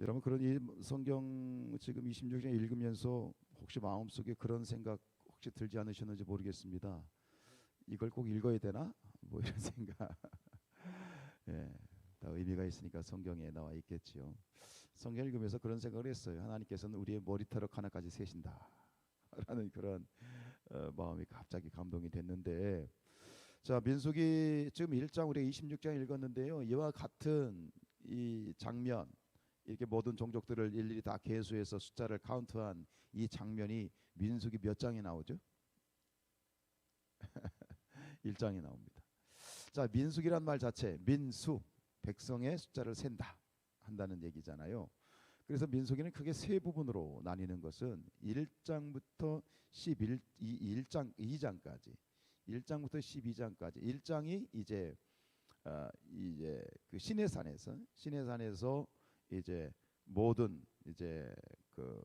여러분 그런 이 성경 지금 26장 읽으면서 혹시 마음속에 그런 생각 혹시 들지 않으셨는지 모르겠습니다. 이걸 꼭 읽어야 되나? 뭐 이런 생각. 예. 다 의미가 있으니까 성경에 나와 있겠지요. 성경 읽으면서 그런 생각을 했어요. 하나님께서는 우리의 머리털을 하나까지 세신다. 라는 그런 어, 마음이 갑자기 감동이 됐는데 자 민수기 지금 1장 우리가 26장 읽었는데요. 이와 같은 이 장면 이렇게 모든 종족들을 일일이 다 계수해서 숫자를 카운트한 이 장면이 민수기 몇 장에 나오죠? 1장에 나옵니다. 자 민수기란 말 자체 민수 백성의 숫자를 센다 한다는 얘기잖아요. 그래서 민수기는 크게 세 부분으로 나뉘는 것은 1장부터 11 1장 2장까지 1장부터 12장까지 1장이 이제 어, 이제 그 시내산에서 시내산에서 이제 모든 이제 그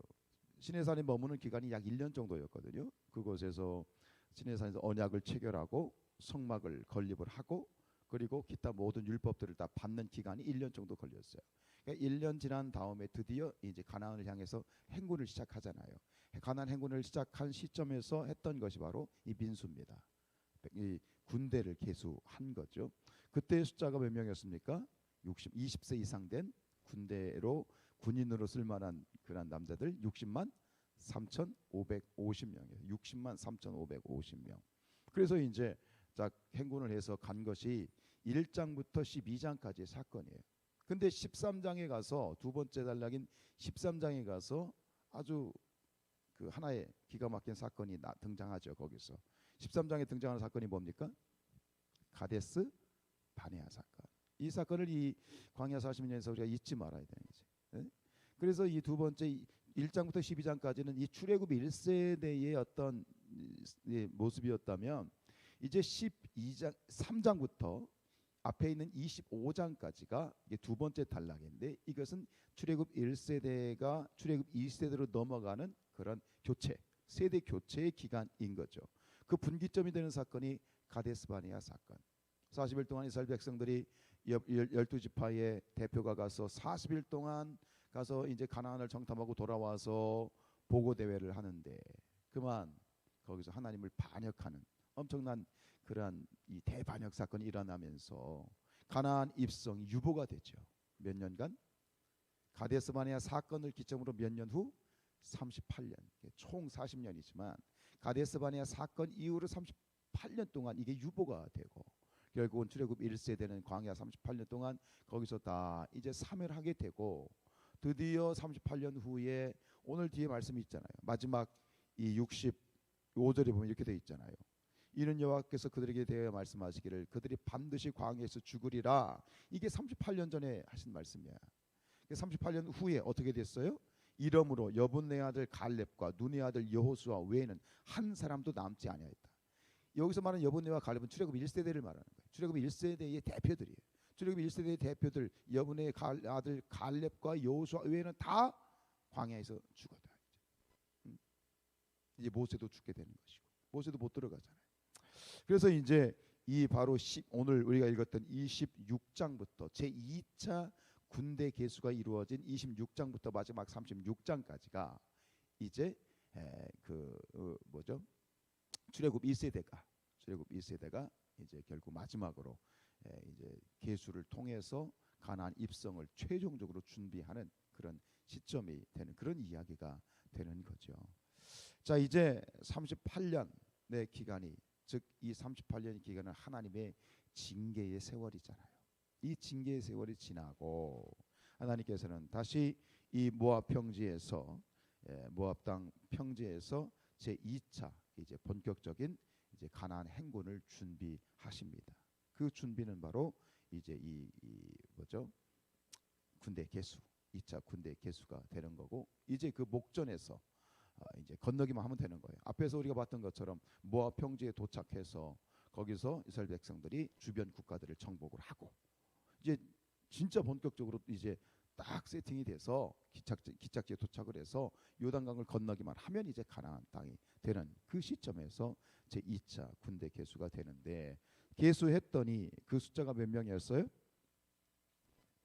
시내산에 머무는 기간이 약 1년 정도였거든요. 그곳에서 시내산에서 언약을 체결하고 성막을 건립을 하고 그리고 기타 모든 율법들을 다 받는 기간이 1년 정도 걸렸어요. 그러니까 1년 지난 다음에 드디어 이제 가나안을 향해서 행군을 시작하잖아요. 가나안 행군을 시작한 시점에서 했던 것이 바로 이 민수입니다. 이 군대를 개수한 거죠. 그때 숫자가 몇 명이었습니까? 60, 20세 이상 된 군대로 군인으로 쓸만한 그런 남자들 60만 3,550명이에요. 60만 3,550명. 그래서 이제 자 행군을 해서 간 것이 1장부터 12장까지의 사건이에요. 근데 13장에 가서 두 번째 단락인 13장에 가서 아주 그 하나의 기가 막힌 사건이 나, 등장하죠. 거기서 13장에 등장하는 사건이 뭡니까? 가데스 바네아 사건. 이 사건을 이 광야 40년에서 우리가 잊지 말아야 되는 거지. 예? 그래서 이 두 번째 1장부터 12장까지는 이 출애굽 1세대의 어떤 모습이었다면 이제 12장 3장부터 앞에 있는 25장까지가 이게 두 번째 단락인데 이것은 출애굽 1세대가 출애굽 2세대로 넘어가는 그런 교체, 세대 교체의 기간인 거죠. 그 분기점이 되는 사건이 가데스바니아 사건. 40일 동안 이스라엘 백성들이 12지파의 대표가 가서 40일 동안 가서 이제 가나안을 정탐하고 돌아와서 보고 대회를 하는데 그만 거기서 하나님을 반역하는 엄청난 그러한 이 대반역 사건이 일어나면서 가나안 입성 유보가 되죠. 몇 년간? 가데스바니아 사건을 기점으로 몇 년 후? 38년. 총 40년이지만 가데스바니아 사건 이후로 38년 동안 이게 유보가 되고 결국은 출애굽 1세대는 광야 38년 동안 거기서 다 이제 사멸하게 되고 드디어 38년 후에 오늘 뒤에 말씀이 있잖아요. 마지막 이 65절에 보면 이렇게 돼 있잖아요. 이는 여호와께서 그들에게 대하여 말씀하시기를 그들이 반드시 광야에서 죽으리라. 이게 38년 전에 하신 말씀이야. 38년 후에 어떻게 됐어요? 이러므로 여분네 아들 갈렙과 눈의 아들 여호수아 외에는 한 사람도 남지 아니하였다. 여기서 말하는 여분네와 갈렙은 출애굽 1세대를 말하는 거예요. 출애굽 1세대의 대표들이에요. 출애굽 1세대의 대표들 여분네 아들 갈렙과 여호수아 외에는 다 광야에서 죽었다. 이제. 음? 이제 모세도 죽게 되는 것이고 모세도 못 들어가잖아요. 그래서 이제 이 바로 10, 오늘 우리가 읽었던 26장부터 제 2차 군대 개수가 이루어진 26장부터 마지막 36장까지가 이제 에, 그 어, 뭐죠? 출애굽 1세대가 출애굽 1세대가 이제 결국 마지막으로 에, 이제 개수를 통해서 가나안 입성을 최종적으로 준비하는 그런 시점이 되는 그런 이야기가 되는 거죠. 자, 이제 38년의 기간이 즉 이 38년의 기간은 하나님의 징계의 세월이잖아요. 이 징계의 세월이 지나고 하나님께서는 다시 이 모압 평지에서 예, 모압 땅 평지에서 제 2차 이제 본격적인 이제 가나안 행군을 준비하십니다. 그 준비는 바로 이제 이, 이 뭐죠? 군대 개수 2차 군대 개수가 되는 거고 이제 그 목전에서 어, 이제 건너기만 하면 되는 거예요. 앞에서 우리가 봤던 것처럼 모압 평지에 도착해서 거기서 이스라엘 백성들이 주변 국가들을 정복을 하고 이제 진짜 본격적으로 이제 딱 세팅이 돼서 기착지, 기착지에 도착을 해서 요단강을 건너기만 하면 이제 가나안 땅이 되는 그 시점에서 제 2차 군대 개수가 되는데 개수했더니 그 숫자가 몇 명이었어요?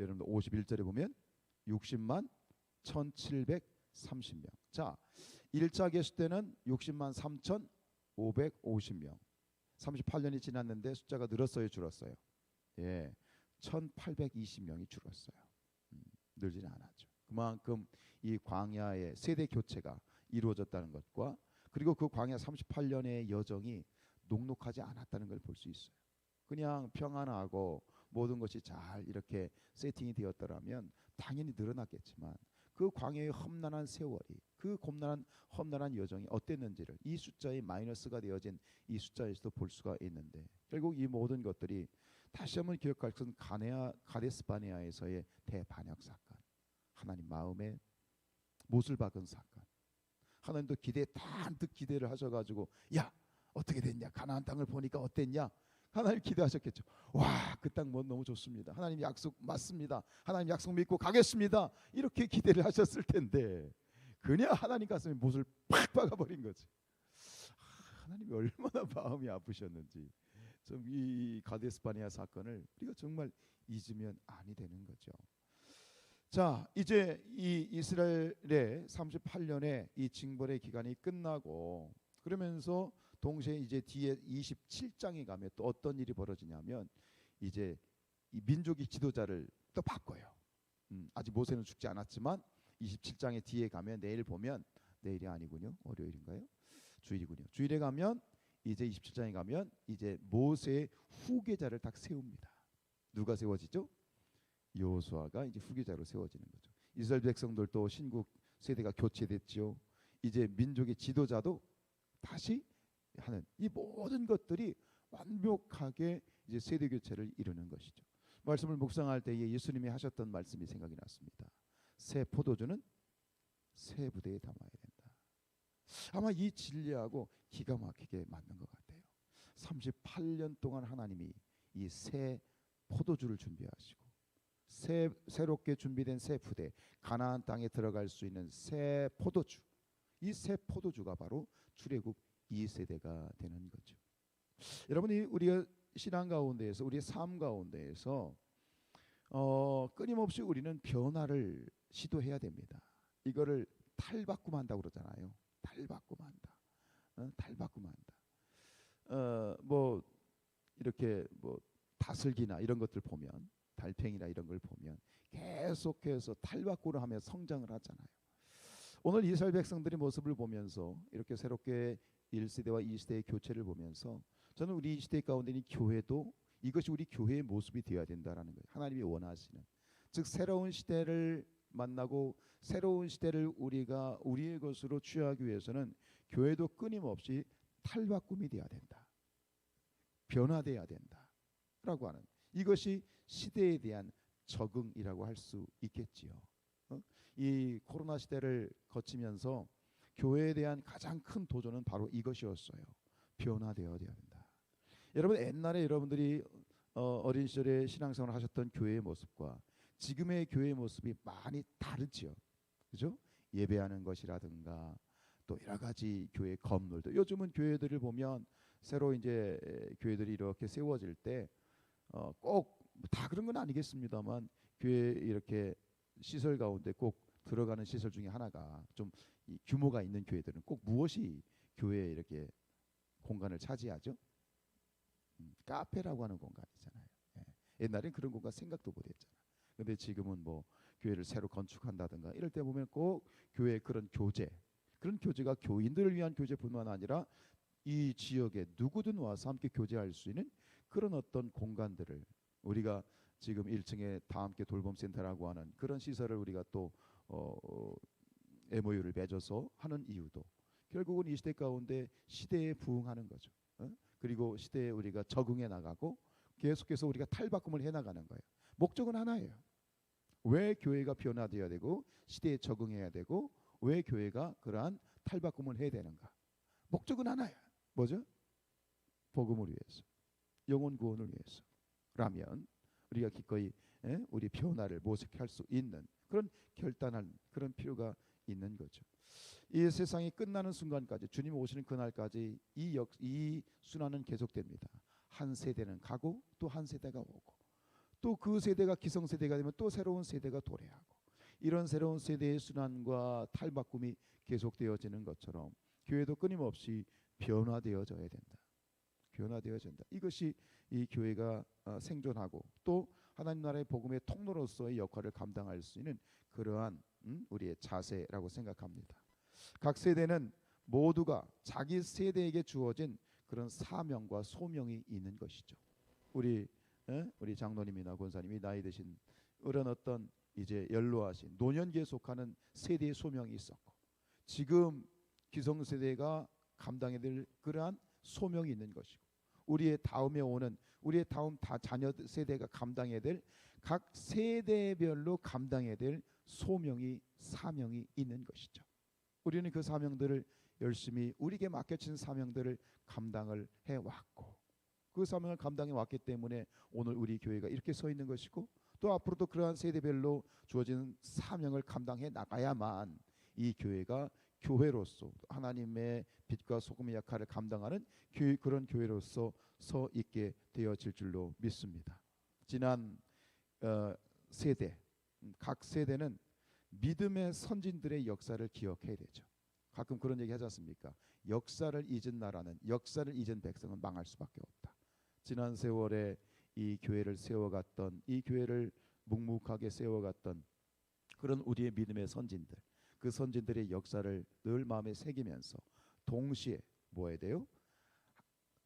여러분들 51절에 보면 60만 1730명. 자, 1차 개수 때는 60만 3,550명. 38년이 지났는데 숫자가 늘었어요, 줄었어요? 예. 1820명이 줄었어요. 음, 늘지는 않았죠. 그만큼 이 광야의 세대 교체가 이루어졌다는 것과 그리고 그 광야 38년의 여정이 녹록하지 않았다는 걸 볼 수 있어요. 그냥 평안하고 모든 것이 잘 이렇게 세팅이 되었더라면 당연히 늘어났겠지만 그 광야의 험난한 세월이 그 험난한 험난한 여정이 어땠는지를 이 숫자의 마이너스가 되어진 이 숫자에서도 볼 수가 있는데 결국 이 모든 것들이 다시 한번 기억할 것은 가네아 가데스바네아에서의 대반역 사건 하나님 마음에 못을 박은 사건 하나님도 기대 단뜻 기대를 하셔가지고 야 어떻게 됐냐 가나안 땅을 보니까 어땠냐 하나님 기대하셨겠죠. 와, 그 땅 뭐 너무 좋습니다. 하나님 약속 맞습니다. 하나님 약속 믿고 가겠습니다. 이렇게 기대를 하셨을 텐데 그냥 하나님 가슴에 못을 팍 박아 버린 거지. 하나님이 얼마나 마음이 아프셨는지 좀 이 가데스바니아 사건을 우리가 정말 잊으면 아니 되는 거죠. 자, 이제 이 이스라엘의 38년의 이 징벌의 기간이 끝나고 그러면서 동시에 이제 뒤에 27장에 가면 또 어떤 일이 벌어지냐면 이제 이 민족의 지도자를 또 바꿔요. 음, 아직 모세는 죽지 않았지만 27장의 뒤에 가면 내일 보면 내일이 아니군요. 월요일인가요? 주일이군요. 주일에 가면 이제 27장에 가면 이제 모세의 후계자를 딱 세웁니다. 누가 세워지죠? 여호수아가 이제 후계자로 세워지는 거죠. 이스라엘 백성들도 신국 세대가 교체됐죠. 이제 민족의 지도자도 다시 하는 이 모든 것들이 완벽하게 이제 세대 교체를 이루는 것이죠. 말씀을 묵상할 때에 예수님이 하셨던 말씀이 생각이 났습니다. 새 포도주는 새 부대에 담아야 된다. 아마 이 진리하고 기가 막히게 맞는 것 같아요. 38년 동안 하나님이 이 새 포도주를 준비하시고 새 새롭게 준비된 새 부대 가나안 땅에 들어갈 수 있는 새 포도주 이 새 포도주가 바로 출애굽 2세대가 되는 거죠. 여러분이 우리가 신앙 가운데에서 우리의 삶 가운데에서 어, 끊임없이 우리는 변화를 시도해야 됩니다. 이거를 탈바꿈한다고 그러잖아요. 탈바꿈한다. 어? 탈바꿈한다. 어, 뭐 이렇게 뭐 다슬기나 이런 것들 보면 달팽이나 이런 걸 보면 계속해서 탈바꿈을 하며 성장을 하잖아요. 오늘 이스라엘 백성들의 모습을 보면서 이렇게 새롭게 1세대와 2세대의 교체를 보면서 저는 우리 이 시대 가운데 는 교회도 이것이 우리 교회의 모습이 되어야 된다라는 거예요. 하나님이 원하시는 즉 새로운 시대를 만나고 새로운 시대를 우리가 우리의 것으로 취하기 위해서는 교회도 끊임없이 탈바꿈이 돼야 된다. 변화돼야 된다라고 하는 이것이 시대에 대한 적응이라고 할 수 있겠지요. 어? 이 코로나 시대를 거치면서 교회에 대한 가장 큰 도전은 바로 이것이었어요. 변화되어야 된다. 여러분 옛날에 여러분들이 어, 어린 시절에 신앙생활을 하셨던 교회의 모습과 지금의 교회의 모습이 많이 다르죠. 그죠? 예배하는 것이라든가 또 여러 가지 교회 건물도 요즘은 교회들을 보면 새로 이제 교회들이 이렇게 세워질 때꼭 다 어, 그런 건 아니겠습니다만 교회 이렇게 시설 가운데 꼭 들어가는 시설 중에 하나가 좀 규모가 있는 교회들은 꼭 무엇이 교회에 이렇게 공간을 차지하죠? 음, 카페라고 하는 공간이잖아요. 예. 옛날엔 그런 공간 생각도 못했잖아. 근데 지금은 뭐 교회를 새로 건축한다든가 이럴 때 보면 꼭 교회 그런 교재 그런 교재가 교인들을 위한 교재뿐만 아니라 이 지역에 누구든 와서 함께 교제할 수 있는 그런 어떤 공간들을 우리가 지금 1층에 다 함께 돌봄 센터라고 하는 그런 시설을 우리가 또 어, 어 MOU를 맺어서 하는 이유도 결국은 이 시대 가운데 시대에 부응하는 거죠. 어? 그리고 시대에 우리가 적응해 나가고 계속해서 우리가 탈바꿈을 해 나가는 거예요. 목적은 하나예요. 왜 교회가 변화되어야 되고 시대에 적응해야 되고 왜 교회가 그러한 탈바꿈을 해야 되는가? 목적은 하나야. 뭐죠? 복음을 위해서, 영혼 구원을 위해서. 라면 우리가 기꺼이 예? 우리 변화를 모색할 수 있는 그런 결단할 그런 필요가 있는 거죠. 이 세상이 끝나는 순간까지 주님 오시는 그날까지 이, 역, 이 순환은 계속됩니다. 한 세대는 가고 또 한 세대가 오고 또 그 세대가 기성세대가 되면 또 새로운 세대가 도래하고 이런 새로운 세대의 순환과 탈바꿈이 계속되어지는 것처럼 교회도 끊임없이 변화되어져야 된다. 변화되어진다. 이것이 이 교회가 어, 생존하고 또 하나님 나라의 복음의 통로로서의 역할을 감당할 수 있는 그러한 음, 우리의 자세라고 생각합니다. 각 세대는 모두가 자기 세대에게 주어진 그런 사명과 소명이 있는 것이죠. 우리 에? 우리 장로님이나 권사님이 나이 드신 그런 어떤 이제 연로하신 노년기에 속하는 세대의 소명이 있었고 지금 기성 세대가 감당해야 될 그러한 소명이 있는 것이고 우리의 다음에 오는 우리의 다음 다 자녀 세대가 감당해야 될 각 세대별로 감당해야 될 소명이 사명이 있는 것이죠. 우리는 그 사명들을 열심히 우리에게 맡겨진 사명들을 감당을 해 왔고 그 사명을 감당해 왔기 때문에 오늘 우리 교회가 이렇게 서 있는 것이고 또 앞으로도 그러한 세대별로 주어지는 사명을 감당해 나가야만 이 교회가 교회로서 하나님의 빛과 소금의 역할을 감당하는 교회, 그런 교회로서 서 있게 되어질 줄로 믿습니다. 지난 어, 세대 음, 각 세대는 믿음의 선진들의 역사를 기억해야 되죠. 가끔 그런 얘기 하지 않습니까? 역사를 잊은 나라는 역사를 잊은 백성은 망할 수밖에 없다. 지난 세월에 이 교회를 세워갔던 이 교회를 묵묵하게 세워갔던 그런 우리의 믿음의 선진들 그 선진들의 역사를 늘 마음에 새기면서 동시에 뭐 해야 돼요?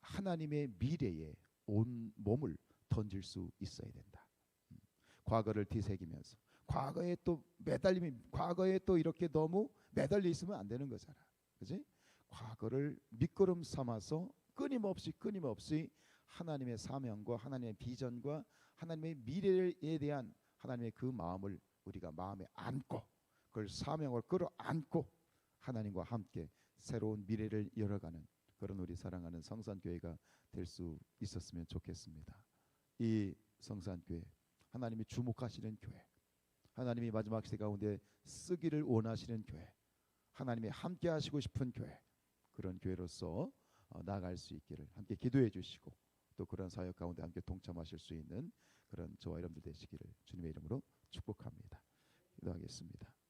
하나님의 미래에 온 몸을 던질 수 있어야 된다. 음. 과거를 뒤새기면서 과거에 또 매달림이 과거에 또 이렇게 너무 매달려 있으면 안 되는 거잖아. 그지? 과거를 밑거름 삼아서 끊임없이 끊임없이 하나님의 사명과 하나님의 비전과 하나님의 미래에 대한 하나님의 그 마음을 우리가 마음에 안고 그걸 사명을 끌어안고 하나님과 함께 새로운 미래를 열어가는 그런 우리 사랑하는 성산교회가 될 수 있었으면 좋겠습니다. 이 성산교회 하나님이 주목하시는 교회 하나님이 마지막 시대 가운데 쓰기를 원하시는 교회 하나님이 함께 하시고 싶은 교회 그런 교회로서 어, 나아갈 수 있기를 함께 기도해 주시고 또 그런 사역 가운데 함께 동참하실 수 있는 그런 저와 여러분들 되시기를 주님의 이름으로 축복합니다. 기도하겠습니다.